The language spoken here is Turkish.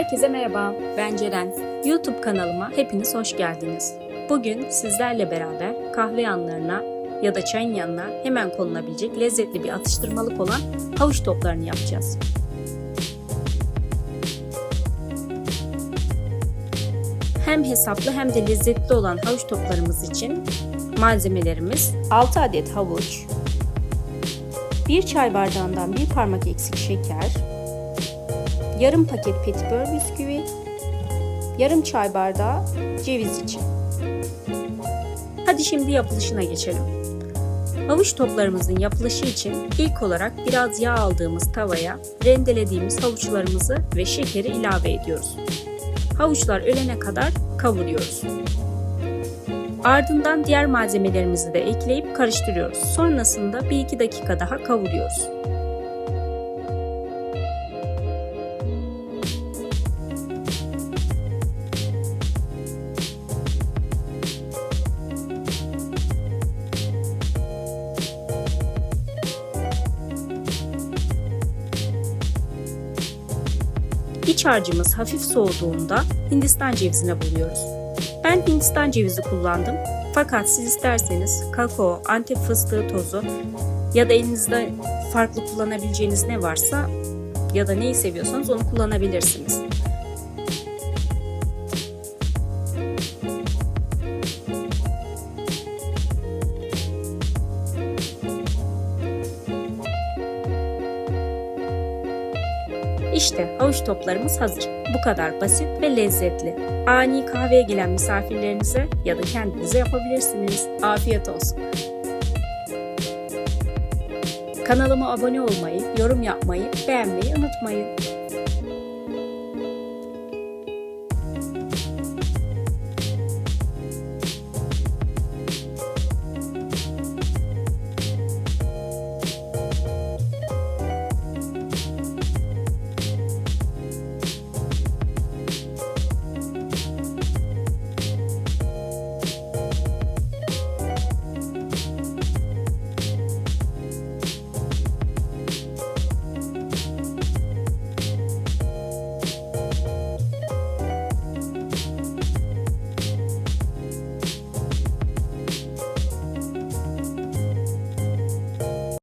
Herkese merhaba, ben Ceren. YouTube kanalıma hepiniz hoş geldiniz. Bugün sizlerle beraber kahve yanlarına ya da çayın yanına hemen konulabilecek lezzetli bir atıştırmalık olan havuç toplarını yapacağız. Hem hesaplı hem de lezzetli olan havuç toplarımız için malzemelerimiz 6 adet havuç, 1 çay bardağından 1 parmak eksik şeker, yarım paket petibör bisküvi, yarım çay bardağı ceviz için. Hadi şimdi yapılışına geçelim. Havuç toplarımızın yapılışı için ilk olarak biraz yağ aldığımız tavaya rendelediğimiz havuçlarımızı ve şekeri ilave ediyoruz. Havuçlar ölene kadar kavuruyoruz. Ardından diğer malzemelerimizi de ekleyip karıştırıyoruz. Sonrasında 1-2 dakika daha kavuruyoruz. İç harcımız hafif soğuduğunda Hindistan cevizine buluyoruz. Ben Hindistan cevizi kullandım. Fakat siz isterseniz kakao, antep fıstığı tozu ya da elinizde farklı kullanabileceğiniz ne varsa ya da neyi seviyorsanız onu kullanabilirsiniz. İşte havuç toplarımız hazır. Bu kadar basit ve lezzetli. Ani kahveye gelen misafirlerinize ya da kendinize yapabilirsiniz. Afiyet olsun. Kanalıma abone olmayı, yorum yapmayı, beğenmeyi unutmayın.